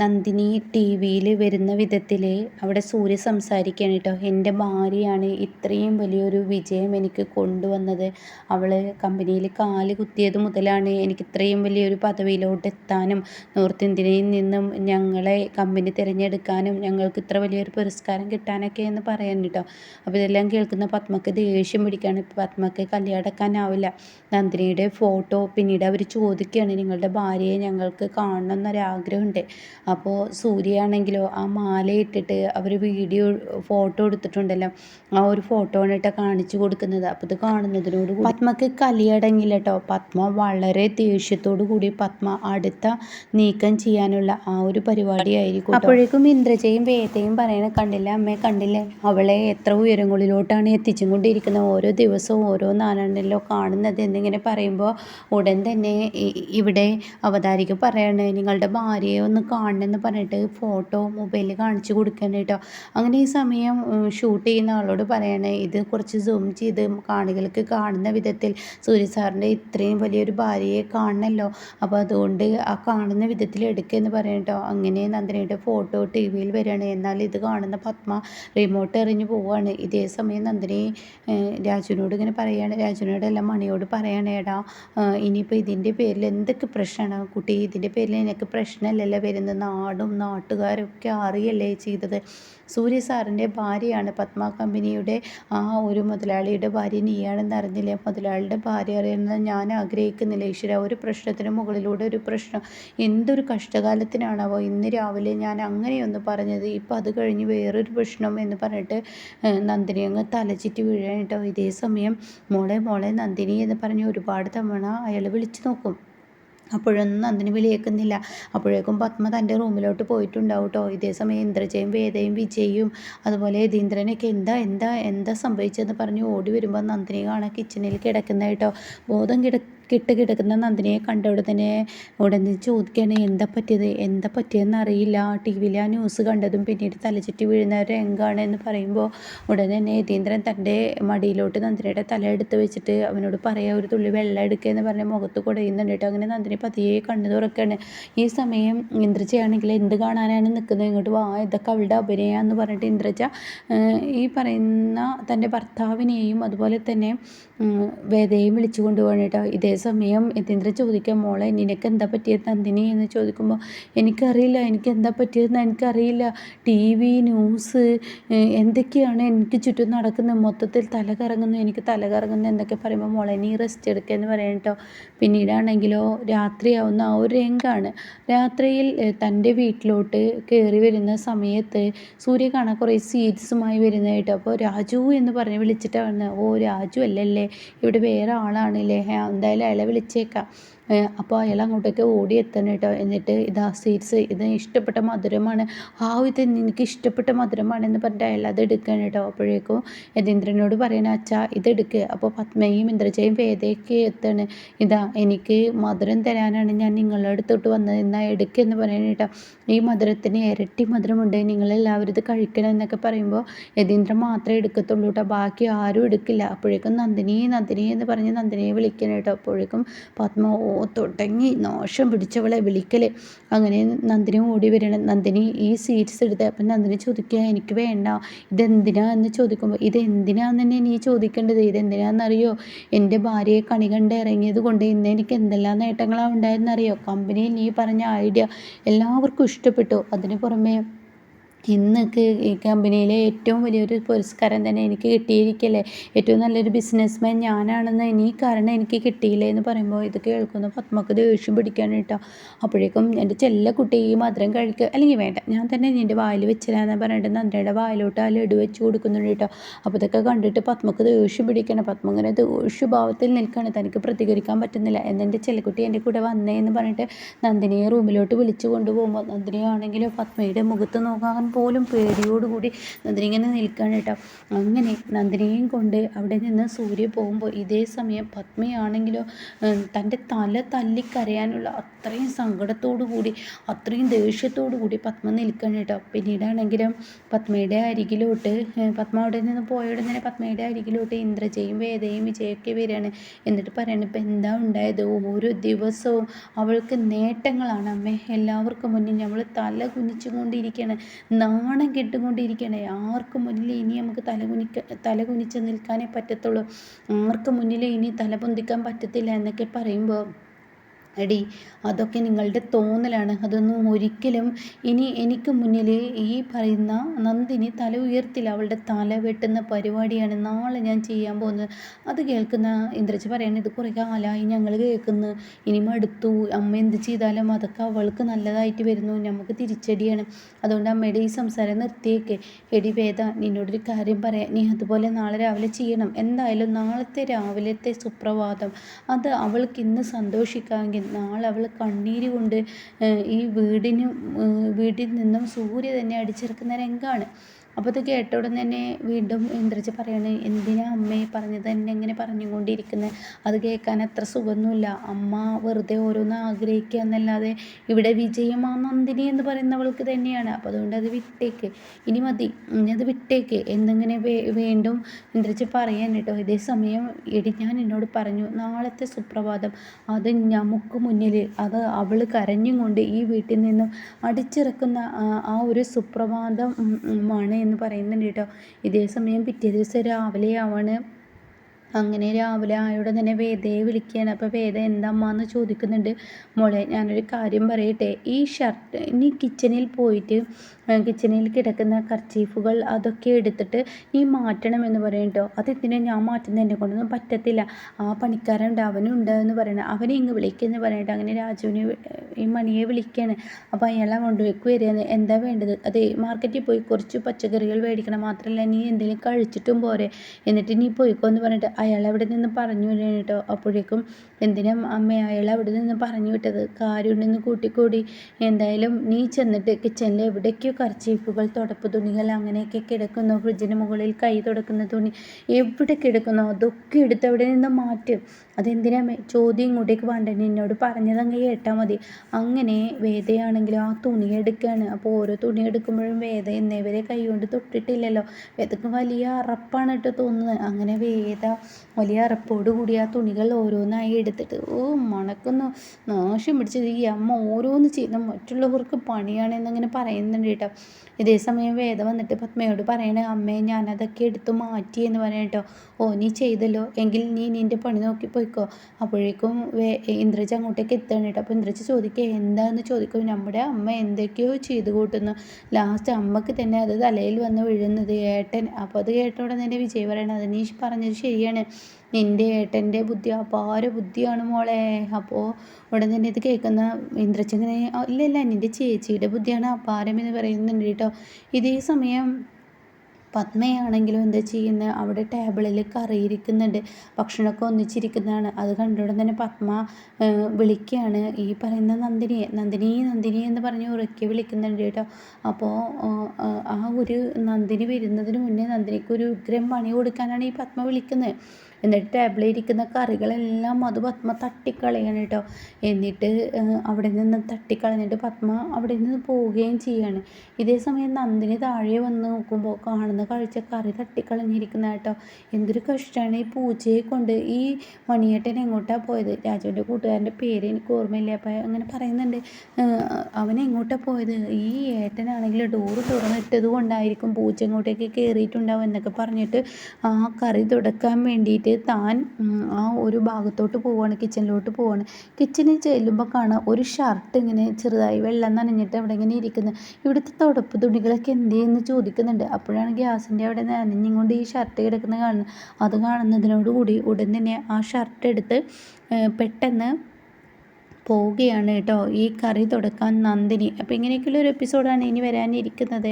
Nandini T വിയിൽ വരുന്ന വിധത്തിൽ അവിടെ സൂര്യ സംസാരിക്കുകയാണ് കേട്ടോ. എന്റെ ഭാര്യയാണ് ഇത്രയും വലിയൊരു വിജയം എനിക്ക് കൊണ്ടുവന്നത്. അവൾ കമ്പനിയിൽ കാൽ കുത്തിയത് മുതലാണ് എനിക്ക് ഇത്രയും വലിയൊരു പദവിയിലോട്ട് എത്താനും നോർത്ത് ഇന്ത്യയിൽ നിന്നും ഞങ്ങളെ കമ്പനി തിരഞ്ഞെടുക്കാനും ഞങ്ങൾക്ക് ഇത്ര വലിയൊരു പുരസ്കാരം കിട്ടാനൊക്കെ എന്ന് പറയാൻ കേട്ടോ. അപ്പോൾ ഇതെല്ലാം കേൾക്കുന്ന പത്മക്ക് ദേഷ്യം പിടിക്കുകയാണ് പത്മക്ക് കല്യാടക്കാനാവില്ല നന്ദിനിയുടെ ഫോട്ടോ പിന്നീട് അവർ ചോദിക്കുകയാണ് നിങ്ങളുടെ ഭാര്യയെ ഞങ്ങൾക്ക് കാണണം എന്നൊരാഗ്രഹമുണ്ട്. അപ്പോൾ സൂര്യയാണെങ്കിലോ ആ മാല ഇട്ടിട്ട് അവർ വീഡിയോ ഫോട്ടോ എടുത്തിട്ടുണ്ടല്ലോ. ആ ഒരു ഫോട്ടോ ആണ് കാണിച്ചു കൊടുക്കുന്നത്. അപ്പോൾ ഇത് കാണുന്നതിനോട് പത്മക്ക് കലിയടങ്ങില്ല കേട്ടോ പത്മ വളരെ ദേഷ്യത്തോടു കൂടി പത്മ അടുത്ത നീക്കം ചെയ്യാനുള്ള ആ ഒരു പരിപാടിയായിരിക്കും അപ്പോഴേക്കും ഇന്ദ്രജയും വേദയും പറയണ കണ്ടില്ല? അമ്മയെ കണ്ടില്ലേ? അവളെ എത്ര ഉയരങ്ങളിലോട്ടാണ് എത്തിച്ചും കൊണ്ടിരിക്കുന്നത്. ഓരോ ദിവസവും ഓരോന്നാണല്ലോ കാണുന്നത് എന്നിങ്ങനെ പറയുമ്പോൾ ഉടൻ തന്നെ ഇവിടെ അവതാരിക പറയണേ. നിങ്ങളുടെ ഭാര്യയെ ഒന്ന് കാണണമെന്ന് പറഞ്ഞിട്ട് ഫോട്ടോ മൊബൈലിൽ കാണിച്ചു കൊടുക്കണം കേട്ടോ അങ്ങനെ ഈ സമയം ഷൂട്ട് ചെയ്യുന്ന ആളോട് പറയണേ ഇത് കുറച്ച് സൂം ചെയ്ത് കാണികൾക്ക് കാണുന്ന വിധത്തിൽ സൂര്യ സാറിന്റെ ഇത്രയും വലിയൊരു ഭാര്യയെ കാണണമല്ലോ അപ്പോൾ അതുകൊണ്ട് ആ കാണുന്ന വിധത്തിൽ എടുക്കുകയെന്ന് പറയണം കേട്ടോ അങ്ങനെ നന്ദിനിയുടെ ഫോട്ടോ ടി വിയിൽ വരികയാണ്. എന്നാൽ ഇത് കാണുന്ന പത്മ റിമോട്ട് എറിഞ്ഞു പോവുകയാണ്. ഇതേ സമയം നന്ദിനി രാജുവിനോട് ഇങ്ങനെ പറയുകയാണ് രാജുവിനോട് എല്ലാം മണിയോട് പറയണേടാ ഇനിയിപ്പോൾ ഇതിന്റെ പേരിൽ എന്തൊക്കെ പ്രശ്നമാണ് കുട്ടി ഇതിന്റെ പേരിൽ എനിക്ക് പ്രശ്നമല്ലല്ലോ വരുന്നത് നാടും നാട്ടുകാരൊക്കെ അറിയല്ലേ ചെയ്തത്. സൂര്യ സാറിന്റെ ഭാര്യയാണ് പത്മ കമ്പനിയുടെ ആ ഒരു മുതലാളിയുടെ ഭാര്യ നീയാണെന്ന് അറിഞ്ഞില്ലേ? മുതലാളിയുടെ ഭാര്യ അറിയുന്നത് ഞാൻ ആഗ്രഹിക്കുന്നില്ല. ഈശ്വര ഒരു പ്രശ്നത്തിന് മുകളിലൂടെ ഒരു പ്രശ്നം. എന്തൊരു കഷ്ടകാലത്തിനാണാവോ ഇന്ന് രാവിലെ ഞാൻ അങ്ങനെയൊന്ന് പറഞ്ഞത്. ഇപ്പം അത് കഴിഞ്ഞ് വേറൊരു പ്രശ്നം എന്ന് പറഞ്ഞിട്ട് നന്ദിനി അങ്ങ് തലച്ചിറ്റ് വീഴാൻ കേട്ടോ. ഇതേ സമയം മോളെ മോളെ നന്ദിനി എന്ന് പറഞ്ഞ് ഒരുപാട് തവണ അയാൾ വിളിച്ചു നോക്കും. അപ്പോഴൊന്നും നന്ദിനി വിളിയേക്കുന്നില്ല അപ്പോഴേക്കും പത്മ തന്റെ റൂമിലോട്ട് പോയിട്ടുണ്ടാവും കേട്ടോ ഇതേ സമയം ഇന്ദ്രജയും വേദയും വിജയും അതുപോലെ യതീന്ദ്രനൊക്കെ എന്താ എന്താ എന്താ സംഭവിച്ചതെന്ന് പറഞ്ഞ് ഓടി വരുമ്പോൾ നന്ദിനി കാണാൻ കിച്ചണിൽ കിടക്കുന്ന കേട്ടോ. ബോധം കിട കിട്ട് കിടക്കുന്ന നന്ദിനിയെ ഉടനെ തന്നെ ഉടനെ ചോദിക്കുകയാണ് എന്താ പറ്റിയത്? എന്താ പറ്റിയതെന്ന് അറിയില്ല. ടി വിയിൽ ആ ന്യൂസ് കണ്ടതും പിന്നീട് തലചുറ്റി വീഴുന്ന രംഗാണ് എന്ന് പറയുമ്പോൾ ഉടനെ തന്നെ യതീന്ദ്രൻ തന്റെ മടിയിലോട്ട് നന്ദിനിയുടെ തല എടുത്ത് വെച്ചിട്ട് അവനോട് പറയാ ഒരു തുള്ളി വെള്ളം എടുക്കുക എന്ന് പറഞ്ഞ് മുഖത്ത് കുടയുന്നുണ്ട് അങ്ങനെ നന്ദിനി പതിയെ കണ്ണു തുറക്കുകയാണ്. ഈ സമയം ഇന്ദ്രജയാണെങ്കിൽ എന്ത് കാണാനാണ് നിൽക്കുന്നത്? ഇങ്ങോട്ട് വാ ഇതൊക്കെ അവളുടെ അഭിനയമാണെന്ന് പറഞ്ഞിട്ട് ഇന്ദ്രജ ഈ പറയുന്ന തന്റെ ഭർത്താവിനെയും അതുപോലെ തന്നെ വേദയും വിളിച്ചു കൊണ്ടുപോകണം കേട്ടോ. ഇതേ സമയം യതീന്ദ്രൻ ചോദിക്കാം മോളെ നിനക്ക് എന്താ പറ്റിയത് നന്ദിനി? എന്ന് ചോദിക്കുമ്പോൾ എനിക്കറിയില്ല എനിക്ക് എന്താ പറ്റിയതെന്ന് എനിക്കറിയില്ല. ടി വി ന്യൂസ് എന്തൊക്കെയാണ് എനിക്ക് ചുറ്റും നടക്കുന്നത്? മൊത്തത്തിൽ തല കറങ്ങുന്നു എനിക്ക് തല കറങ്ങുന്നു എന്നൊക്കെ പറയുമ്പോൾ മോളെ നീ റെസ്റ്റ് എടുക്കുക എന്ന് പറയണം കേട്ടോ പിന്നീടാണെങ്കിലോ രാത്രിയാവുന്ന ആ ഒരു രംഗാണ്. രാത്രിയിൽ തന്റെ വീട്ടിലോട്ട് കയറി വരുന്ന സമയത്ത് സൂര്യ കാണാൻ കുറേ സീരിയസുമായി വരുന്നതായിട്ട് അപ്പോൾ രാജു എന്ന് പറഞ്ഞ് വിളിച്ചിട്ടാണ്. ഓ രാജു അല്ലല്ലേ? ഇവിടെ വേറെ ആളാണല്ലേ എന്തായാലും അയാളെ വിളിച്ചേക്കാം അപ്പോൾ അയാൾ അങ്ങോട്ടേക്ക് ഓടി എത്തണം കേട്ടോ എന്നിട്ട് ഇതാ സ്വീറ്റ്സ് ഇത് ഇഷ്ടപ്പെട്ട മധുരമാണ്. ആ ഇത് എനിക്ക് ഇഷ്ടപ്പെട്ട മധുരമാണ് എന്ന് പറഞ്ഞിട്ട് അയാൾ അത് എടുക്കണം കേട്ടോ അപ്പോഴേക്കും യതീന്ദ്രനോട് പറയണ അച്ഛാ ഇത് അപ്പോൾ പത്മയും ഇന്ദ്രജയും വേദയൊക്കെ എത്താണ്. ഇതാ എനിക്ക് മധുരം തരാനാണ് ഞാൻ നിങ്ങളുടെ അടുത്തോട്ട് വന്നത്. എന്നാൽ എടുക്കുക എന്ന് പറയണ കേട്ടോ ഈ മധുരത്തിന് ഇരട്ടി മധുരമുണ്ട്. നിങ്ങളെല്ലാവരും ഇത് കഴിക്കണം എന്നൊക്കെ പറയുമ്പോൾ യതീന്ദ്രൻ മാത്രമേ എടുക്കത്തുള്ളൂ കേട്ടോ ബാക്കി ആരും എടുക്കില്ല. അപ്പോഴേക്കും നന്ദിനി നന്ദിനി എന്ന് പറഞ്ഞ് നന്ദിനിയെ വിളിക്കണം കേട്ടോ അപ്പോഴേക്കും പത്മ തുടങ്ങി. നോഷം പിടിച്ചവളെ വിളിക്കൽ അങ്ങനെ നന്ദിനി ഓടി വരണം നന്ദിനി ഈ സീറ്റ്സ് എടുത്ത്. അപ്പം നന്ദിനി ചോദിക്കുക എനിക്ക് വേണ്ട. ഇതെന്തിനാ? എന്ന് ചോദിക്കുമ്പോൾ ഇതെന്തിനാന്ന് തന്നെ നീ ചോദിക്കേണ്ടത്? ഇതെന്തിനാണെന്നറിയോ എന്റെ ഭാര്യയെ കണി കണ്ട് ഇറങ്ങിയത് കൊണ്ട് ഇന്ന് എനിക്ക് എന്തെല്ലാം നേട്ടങ്ങളാണ് ഉണ്ടായെന്നറിയോ? കമ്പനിയിൽ നീ പറഞ്ഞ ഐഡിയ എല്ലാവർക്കും ഇഷ്ടപ്പെട്ടു. അതിന് പുറമെ ഇന്നൊക്കെ ഈ കമ്പനിയിലെ ഏറ്റവും വലിയൊരു പുരസ്കാരം തന്നെ എനിക്ക് കിട്ടിയിരിക്കല്ലേ? ഏറ്റവും നല്ലൊരു ബിസിനസ്മാൻ ഞാനാണെന്ന് ഇനി കാരണം എനിക്ക് കിട്ടിയില്ലേ എന്ന് പറയുമ്പോൾ ഇത് കേൾക്കുന്ന പത്മക്ക് ദേഷ്യം പിടിക്കാൻ കേട്ടോ. അപ്പോഴേക്കും എന്റെ ചെല്ല കുട്ടി ഈ മധുരം കഴിക്കുക അല്ലെങ്കിൽ വേണ്ട ഞാൻ തന്നെ നിന്റെ വായിൽ വെച്ചില്ലാന്ന് പറഞ്ഞിട്ട് നന്ദയുടെ വായിലോട്ട് ആ ലഡു വെച്ച് കൊടുക്കുന്നുണ്ട് കേട്ടോ. അപ്പോൾ ഇതൊക്കെ കണ്ടിട്ട് പത്മക്ക് ദേഷ്യം പിടിക്കണം. പത്മ ഇങ്ങനെ ദേഷ്യഭാവത്തിൽ നിൽക്കുകയാണ്. തനിക്ക് പ്രതികരിക്കാൻ പറ്റുന്നില്ല. എന്നെന്റെ ചെല്ലക്കുട്ടി എന്റെ കൂടെ വന്നേ എന്ന് പറഞ്ഞിട്ട് നന്ദിനിയെ റൂമിലോട്ട് വിളിച്ചു കൊണ്ടുപോകുമ്പോൾ നന്ദിനിയാണെങ്കിലും പത്മയുടെ മുഖത്ത് നോക്കാൻ പോലും പേടിയോടുകൂടി നന്ദിനി ഇങ്ങനെ നിൽക്കുകയാണ് കേട്ടോ. അങ്ങനെ നന്ദിനിയും കൊണ്ട് അവിടെ നിന്ന് സൂര്യ പോകുമ്പോൾ ഇതേ സമയം പത്മയാണെങ്കിലോ തന്റെ തല തല്ലിക്കരയാനുള്ള അത്രയും സങ്കടത്തോടു കൂടി അത്രയും ദേഷ്യത്തോടു കൂടി പത്മ നിൽക്കുകയാണ് കേട്ടോ. പിന്നീടാണെങ്കിലും പത്മയുടെ അരികിലോട്ട് പത്മ അവിടെ നിന്ന് പോയ തന്നെ പത്മയുടെ അരികിലോട്ട് ഇന്ദ്രജയും വേദയും വിജയൊക്കെ വരികയാണ്. എന്നിട്ട് പറയണം ഇപ്പം എന്താ ഉണ്ടായത്? ഓരോ ദിവസവും അവൾക്ക് നേട്ടങ്ങളാണ് അമ്മേ. എല്ലാവർക്കും മുന്നിൽ നമ്മൾ തല കുനിച്ചുകൊണ്ടിരിക്കുകയാണ് നാണം കെട്ടുകൊണ്ടിരിക്കണേ. ആർക്കും മുന്നിൽ ഇനി നമുക്ക് തലകുനിക്ക തലകുനിച്ച് തല നിൽക്കാനേ പറ്റത്തുള്ളൂ. ആർക്കും മുന്നിൽ ഇനി തല പൊന്തിക്കാൻ പറ്റത്തില്ല എന്നൊക്കെ പറയുമ്പോൾ എടി അതൊക്കെ നിങ്ങളുടെ തോന്നലാണ്. അതൊന്നും ഒരിക്കലും ഇനി എനിക്ക് മുന്നിൽ ഈ പറയുന്ന നന്ദിനി തല ഉയർത്തില്ല. അവളുടെ തല വെട്ടുന്ന പരിപാടിയാണ് നാളെ ഞാൻ ചെയ്യാൻ പോകുന്നത്. അത് കേൾക്കുന്ന ഇന്ദ്രജ് പറയാണ് ഇത് കുറേ കാലമായി ഞങ്ങൾ കേൾക്കുന്നു. ഇനി മടുത്തു. അമ്മ എന്ത് ചെയ്താലും അതൊക്കെ അവൾക്ക് നല്ലതായിട്ട് വരുന്നു. നമുക്ക് തിരിച്ചടിയാണ്. അതുകൊണ്ട് അമ്മയുടെ ഈ സംസാരം നിർത്തിയേക്ക്. എടി വേദ നിന്നോടൊരു കാര്യം പറയാം. നീ അതുപോലെ നാളെ രാവിലെ ചെയ്യണം. എന്തായാലും നാളത്തെ രാവിലത്തെ സുപ്രഭാതം. അത് അവൾക്ക് ഇന്ന് സന്തോഷിക്കാമെങ്കിൽ നാളെ അവൾ കണ്ണീര് കൊണ്ട് ഈ വീടിന് വീട്ടിൽ നിന്നും സൂര്യ തന്നെ അടിച്ചിറക്കുന്ന രംഗമാണ് അപ്പോൾ അത് കേട്ട ഉടനെ തന്നെ വീണ്ടും ഇന്ദ്രജ പറയാണ് എന്തിനാ അമ്മയെ പറഞ്ഞത് എന്നെ ഇങ്ങനെ പറഞ്ഞുകൊണ്ടിരിക്കുന്നത് അത് കേൾക്കാൻ അത്ര സുഖമൊന്നുമില്ല. അമ്മ വെറുതെ ഓരോന്ന് ആഗ്രഹിക്കുക എന്നല്ലാതെ ഇവിടെ വിജയം ആ നന്ദിനി എന്ന് പറയുന്നവൾക്ക് തന്നെയാണ്. അപ്പോൾ അതുകൊണ്ട് അത് വിട്ടേക്ക്. ഇനി മതി. ഇനി അത് വിട്ടേക്ക്. എന്നിങ്ങനെ വീണ്ടും ഇന്ദ്രജ പറയാൻ കേട്ടോ ഇതേ സമയം എടി ഞാൻ എന്നോട് പറഞ്ഞു നാളത്തെ സുപ്രഭാതം അത് നമുക്ക് മുന്നിൽ അത് അവൾ കരഞ്ഞും കൊണ്ട് ഈ വീട്ടിൽ നിന്നും അടിച്ചിറക്കുന്ന ആ ഒരു സുപ്രഭാതമാണ് എന്ന് പറയുന്നുണ്ട് കേട്ടോ. ഇതേ സമയം പിറ്റേ ദിവസം രാവിലെ ആവാണ് അങ്ങനെ രാവിലെ ആയോടെ തന്നെ വേദയെ വിളിക്കുകയാണ്. അപ്പോൾ വേദ അമ്മ എന്ന് ചോദിക്കുന്നുണ്ട്? മോളെ ഞാനൊരു കാര്യം പറയട്ടെ. ഈ ഷർട്ട് ഇനി കിച്ചണിൽ പോയിട്ട് കിച്ചണിൽ കിടക്കുന്ന കർച്ചീഫുകൾ അതൊക്കെ എടുത്തിട്ട് നീ മാറ്റണം എന്ന് പറയും കേട്ടോ അതെന്തിനാ ഞാൻ മാറ്റുന്നത് എന്നെ കൊണ്ടൊന്നും പറ്റത്തില്ല. ആ പണിക്കാരുണ്ട് അവനുണ്ട് എന്ന് പറയണം അവനെ ഇങ്ങ് വിളിക്കുമെന്ന് പറയട്ടെ അങ്ങനെ രാജുവിനെ ഈ മണിയെ വിളിക്കുകയാണ് അപ്പോൾ അയാൾ കൊണ്ടുവയ്ക്ക് വരികയാണ്. എന്താ വേണ്ടത്? അതെ മാർക്കറ്റിൽ പോയി കുറച്ച് പച്ചക്കറികൾ മേടിക്കണം. മാത്രമല്ല നീ എന്തെങ്കിലും കഴിച്ചിട്ടും പോരെ. എന്നിട്ട് നീ പോയിക്കോ എന്ന് പറഞ്ഞിട്ട് അയാൾ അവിടെ നിന്ന് പറഞ്ഞു വിടുകയാണ് കേട്ടോ. അപ്പോഴേക്കും എന്തിനാ അമ്മ അയാൾ അവിടെ നിന്ന് പറഞ്ഞു വിട്ടത്? കാര്യമുണ്ടെന്ന് കൂട്ടിക്കൂടി. എന്തായാലും നീ ചെന്നിട്ട് കിച്ചണിൽ എവിടേക്കോ കർച്ചീഫുകൾ തുടപ്പ് തുണികൾ അങ്ങനെയൊക്കെ കിടക്കുന്നു. ഫ്രിഡ്ജിന് മുകളിൽ കൈ തുടക്കുന്ന തുണി എവിടെ കിടക്കുന്നു? അതൊക്കെ എടുത്ത് അവിടെ നിന്ന് മാറ്റും. അതെന്തിനാ ചോദ്യം ഇങ്ങോട്ടേക്ക് വേണ്ട എന്നോട് പറഞ്ഞതങ്ങ് കേട്ടാൽ മതി. അങ്ങനെ വേദയാണെങ്കിലും ആ തുണി എടുക്കുകയാണ് അപ്പോൾ ഓരോ തുണി എടുക്കുമ്പോഴും വേദ എന്നേവരെ കൈകൊണ്ട് തൊട്ടിട്ടില്ലല്ലോ. വേദക്ക് വലിയ അറപ്പാണ് കേട്ടോ തോന്നുന്നത്. അങ്ങനെ വേദ വലിയ അറപ്പോട് കൂടി ആ തുണികൾ ഓരോന്നായി എടുത്തിട്ട് ഓ മണക്കുന്നു. നാശം പിടിച്ചത് ഈ അമ്മ ഓരോന്ന് ചെയ്യുന്ന മറ്റുള്ളവർക്ക് പണിയാണ് പണിയാണെന്നങ്ങനെ പറയുന്നുണ്ട് കേട്ടോ. ഇതേ സമയം വേദ വന്നിട്ട് പത്മയോട് പറയണേ അമ്മേ ഞാനതൊക്കെ എടുത്തു മാറ്റി എന്ന് പറയാം കേട്ടോ. ഓ നീ ചെയ്തല്ലോ. എങ്കിൽ നീ നിന്റെ പണി നോക്കി പോയിക്കോ അപ്പോഴേക്കും ഇന്ദ്രജ അങ്ങോട്ടേക്ക് എത്തണം കേട്ടോ. അപ്പോൾ ഇന്ദ്രജ ചോദിക്കുക എന്താണെന്ന് ചോദിക്കും? നമ്മുടെ അമ്മ എന്തൊക്കെയോ ചെയ്തു കൂട്ടുന്നു. ലാസ്റ്റ് അമ്മയ്ക്ക് തന്നെ അത് തലയിൽ വന്ന് വീഴുന്നത് ഏട്ടൻ. അപ്പോൾ അത് കേട്ട ഉടനെ വിജയ് പറയണത് നീ പറഞ്ഞത് ശരിയാണ്. നിന്റെ ഏട്ടന്റെ ബുദ്ധി അപാര ബുദ്ധിയാണ് മോളെ. അപ്പോൾ ഉടൻ തന്നെ ഇത് കേൾക്കുന്ന ഇന്ദ്രച്ചങ്ങനെ ഇല്ല ഇല്ല നിന്റെ ചേച്ചിയുടെ ബുദ്ധിയാണ് അപാരം എന്ന് പറയുന്നുണ്ട് കേട്ടോ. ഇതേ സമയം പത്മയാണെങ്കിലും എന്താ ചെയ്യുന്നത് അവിടെ ടേബിളിൽ കറി ഇരിക്കുന്നുണ്ട് ഭക്ഷണമൊക്കെ ഒന്നിച്ചിരിക്കുന്നതാണ്. അത് കണ്ടുടൻ തന്നെ പത്മ വിളിക്കുകയാണ് ഈ പറയുന്ന നന്ദിനിയെ. നന്ദിനി നന്ദിനി എന്ന് പറഞ്ഞ് ഉറക്കി വിളിക്കുന്നുണ്ട് കേട്ടോ. അപ്പോൾ ആ ഒരു നന്ദിനി വരുന്നതിന് മുന്നേ നന്ദിനിക്ക് ഒരു ഉഗ്രം പണി കൊടുക്കാനാണ് ഈ പത്മ വിളിക്കുന്നത് എന്നിട്ട് ടേബിളിലിരിക്കുന്ന കറികളെല്ലാം അത് പത്മ തട്ടിക്കളയാണ് കേട്ടോ എന്നിട്ട് അവിടെ നിന്ന് തട്ടിക്കളഞ്ഞിട്ട് പത്മ അവിടെ നിന്ന് പോവുകയും ചെയ്യാണ്. ഇതേ സമയം നന്ദിനി താഴെ വന്ന് നോക്കുമ്പോൾ കാണുന്ന കാഴ്ച കറി തട്ടിക്കളഞ്ഞിരിക്കുന്ന കേട്ടോ എന്തൊരു കഷ്ടമാണ് ഈ പൂച്ചയെ കൊണ്ട് ഈ മണിയേട്ടൻ എങ്ങോട്ടാണ് പോയത്? രാജുവിന്റെ കൂട്ടുകാരന്റെ പേര് എനിക്ക് ഓർമ്മയില്ല. അപ്പോൾ അങ്ങനെ പറയുന്നുണ്ട് അവൻ എങ്ങോട്ടാണ് പോയത്? ഈ ഏട്ടനാണെങ്കിൽ ഡോറ് തുറന്നിട്ടത് കൊണ്ടായിരിക്കും പൂച്ച ഇങ്ങോട്ടേക്ക് കയറിയിട്ടുണ്ടാവും എന്നൊക്കെ പറഞ്ഞിട്ട് ആ കറി തുടക്കാൻ വേണ്ടിയിട്ട് താൻ ആ ഒരു ഭാഗത്തോട്ട് പോവാണ് കിച്ചണിലോട്ട് പോവാണ്. കിച്ചണിൽ ചെല്ലുമ്പോൾ കാണാം ഒരു ഷർട്ട് ഇങ്ങനെ ചെറുതായി വെള്ളം നനഞ്ഞിട്ട് അവിടെ ഇങ്ങനെ ഇരിക്കുന്നത് ഇവിടുത്തെ തുടപ്പ് തുണികളൊക്കെ എന്ത് എന്ന് ചോദിക്കുന്നുണ്ട്. അപ്പോഴാണ് ഗ്യാസിന്റെ അവിടെ നനഞ്ഞുകൊണ്ട് ഈ ഷർട്ട് കിടക്കുന്നത് കാണുന്നത്. അത് കാണുന്നതിനോടുകൂടി ഉടൻ തന്നെ ആ ഷർട്ട് എടുത്ത് പെട്ടെന്ന് പോവുകയാണ് കേട്ടോ ഈ കറി തുടക്കാൻ നന്ദിനി. അപ്പോൾ ഇങ്ങനെയൊക്കെയുള്ള ഒരു എപ്പിസോഡാണ് ഇനി വരാനിരിക്കുന്നത്.